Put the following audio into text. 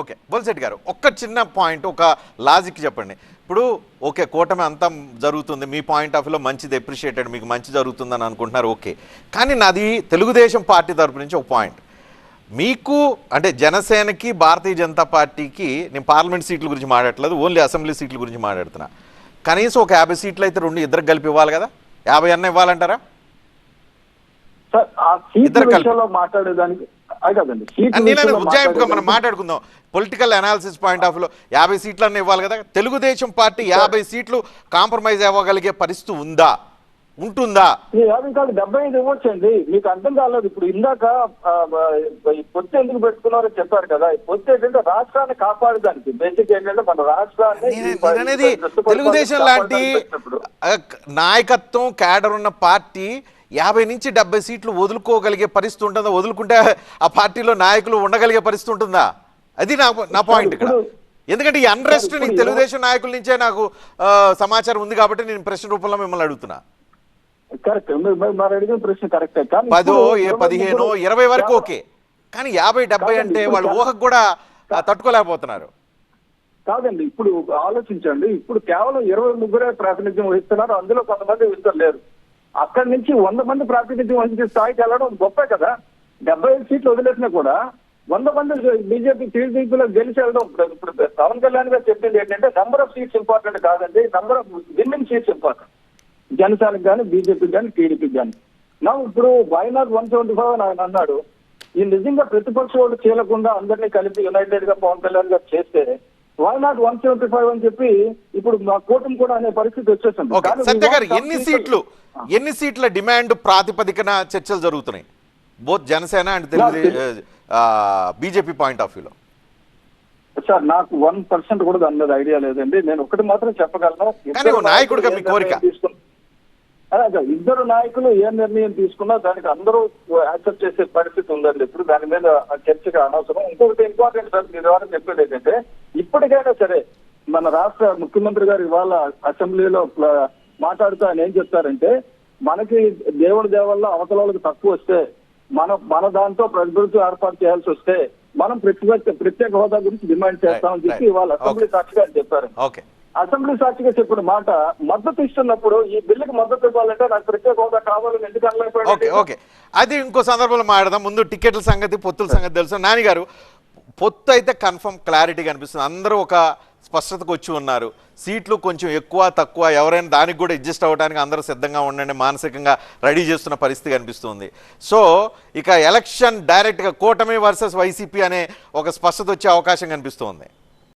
Okay Bolisetty గారు ఒక్క చిన్న పాయింట్ ఒక లాజిక్ చెప్పండి. ఇప్పుడు ఓకే కూటమి అంతా జరుగుతుంది మీ పాయింట్ ఆఫ్ వ్యూలో మంచిది ఎప్రిషియేటెడ్ మీకు మంచి జరుగుతుందని అనుకుంటున్నారు ఓకే. కానీ నాది తెలుగుదేశం పార్టీ తరపు నుంచి ఒక పాయింట్. మీకు అంటే జనసేనకి భారతీయ జనతా పార్టీకి నేను పార్లమెంట్ సీట్ల గురించి మాట్లాడట్లేదు ఓన్లీ అసెంబ్లీ సీట్ల గురించి మాట్లాడుతున్నా. కనీసం ఒక యాభై సీట్లు అయితే రెండు ఇద్దరు కలిపి ఇవ్వాలి కదా? యాభై అన్న ఇవ్వాలంటారా? ఇద్దరు కలిపి. మాట్లాడేదానికి ఉజ్జాయింపుగా మనం మాట్లాడుకుందాం. పొలిటికల్ అనాలిసిస్ పాయింట్ ఆఫ్లో యాభై సీట్లన్నీ ఇవ్వాలి కదా? తెలుగుదేశం పార్టీ యాభై సీట్లు కాంప్రమైజ్ అవ్వగలిగే పరిస్థితి ఉందా? ఉంటుందా? యాభై కాదు డెబ్బై ఐదు ఇవ్వచ్చండి. మీకు అర్థం కాలేదు. ఇప్పుడు ఇందాక పొత్తు ఎందుకు పెట్టుకున్నారో చెప్పారు కదా. పొత్తు ఏంటంటే రాష్ట్రాన్ని కాపాడడానికి. బేసిక్ ఏంటంటే మన రాష్ట్రాన్ని తెలుగుదేశం లాంటి నాయకత్వం క్యాడర్ ఉన్న పార్టీ యాభై నుంచి డెబ్బై సీట్లు వదులుకోగలిగే పరిస్థితి ఉంటుందా? వదులుకుంటే ఆ పార్టీలో నాయకులు ఉండగలిగే పరిస్థితి ఉంటుందా? అది నా నా పాయింట్ ఇక్కడ. ఎందుకంటే ఈ అన్రెస్ట్ నీకు తెలుగుదేశం నాయకుల నుంచే నాకు సమాచారం ఉంది కాబట్టి నేను ప్రశ్న రూపంలో మిమ్మల్ని అడుగుతున్నా. పదో ఏ పదిహేను ఇరవై వరకు ఓకే. కానీ యాభై డెబ్బై అంటే వాళ్ళ ఊహకు కూడా తట్టుకోలేకపోతున్నారు. కాదండి ఇప్పుడు ఆలోచించండి. ఇప్పుడు కేవలం ఇరవై ముగ్గురే ప్రాతినిధ్యం వహిస్తున్నారు. అందులో కొంతమంది ఇద్దరు లేరు. అక్కడి నుంచి వంద మంది ప్రాతినిధ్యం వహించే స్థాయికి వెళ్ళడం గొప్పే కదా. డెబ్బై ఐదు సీట్లు వదిలేసినా కూడా వంద మంది బీజేపీ టీడీపీలో గెలిచి వెళ్ళడం ఇప్పుడు ఇప్పుడు పవన్ కళ్యాణ్ గారు చెప్పింది ఏంటంటే నంబర్ ఆఫ్ సీట్స్ ఇంపార్టెంట్ కాదండి number of winning seats important జనసేనకి కానీ బీజేపీకి కానీ టీడీపీకి కానీ నా ఇప్పుడు వైనాట్ వన్ సెవెంటీ ఫైవ్ అని ఆయన అన్నాడు. ఈ నిజంగా ప్రతిపక్ష ఓటు చేయకుండా అందరినీ కలిపి యునైటెడ్గా పవన్ కళ్యాణ్ గారు చేస్తే why not one seventy five అని చెప్పి ఇప్పుడు మా కూటమి కూడా అనే పరిస్థితి వచ్చేసింది. సత్య గారు ఎన్ని సీట్లు ఎన్ని సీట్ల డిమాండ్ ప్రాతిపదికన చర్చలు జరుగుతున్నాయి? Both Janasena and Telugu BJP point of వ్యూలో. సార్ నాకు వన్ పర్సెంట్ కూడా దాని మీద ఐడియా లేదండి. నేను ఒకటి మాత్రం చెప్పగలను. నాయకుడిగా మీ కోరిక. అదే, ఇద్దరు నాయకులు ఏ నిర్ణయం తీసుకున్నా దానికి అందరూ యాక్సెప్ట్ చేసే పరిస్థితి ఉందండి. ఇప్పుడు దాని మీద చర్చగా అనవసరం. ఇంకొకటి ఇంపార్టెంట్ సార్ మీ ద్వారా చెప్పేది ఏంటంటే ఇప్పటికైనా సరే మన రాష్ట్ర ముఖ్యమంత్రి గారు ఇవాళ అసెంబ్లీలో మాట్లాడుతూ ఆయన ఏం చెప్తారంటే మనకి దేవుడి దేవల్ల అవతల తక్కువ వస్తే మన మన దాంతో ప్రభుత్వం ఏర్పాటు చేయాల్సి వస్తే మనం ప్రత్యేక ప్రత్యేక హోదా గురించి డిమాండ్ చేస్తామని చెప్పి. ఇవాళ అసెంబ్లీ. సాక్షిగా చెప్పారు ఓకే అసెంబ్లీ సాక్షిగా చెప్పిన మాట మద్దతు ఇస్తున్నప్పుడు ఈ బిల్లుకి మద్దతు ఇవ్వాలంటే నాకు ప్రత్యేక హోదా కావాలని ఎందుకు ఓకే అనలేకపోయాడు ఓకే. అది ఇంకో సందర్భంలో మాట్లాడదాం. ముందు టికెట్ల సంగతి పొత్తుల సంగతి తెలుసు. నాని గారు పొత్తు అయితే కన్ఫర్మ్ క్లారిటీగా అనిపిస్తుంది అందరూ ఒక స్పష్టతకు వచ్చి ఉన్నారు. సీట్లు కొంచెం ఎక్కువ తక్కువ ఎవరైనా దానికి కూడా అడ్జస్ట్ అవ్వడానికి అందరూ సిద్ధంగా ఉండండి. మానసికంగా రెడీ చేస్తున్న పరిస్థితి కనిపిస్తుంది. సో ఇక ఎలక్షన్ డైరెక్ట్గా కూటమి వర్సెస్ వైసీపీ అనే ఒక స్పష్టత వచ్చే అవకాశం కనిపిస్తుంది.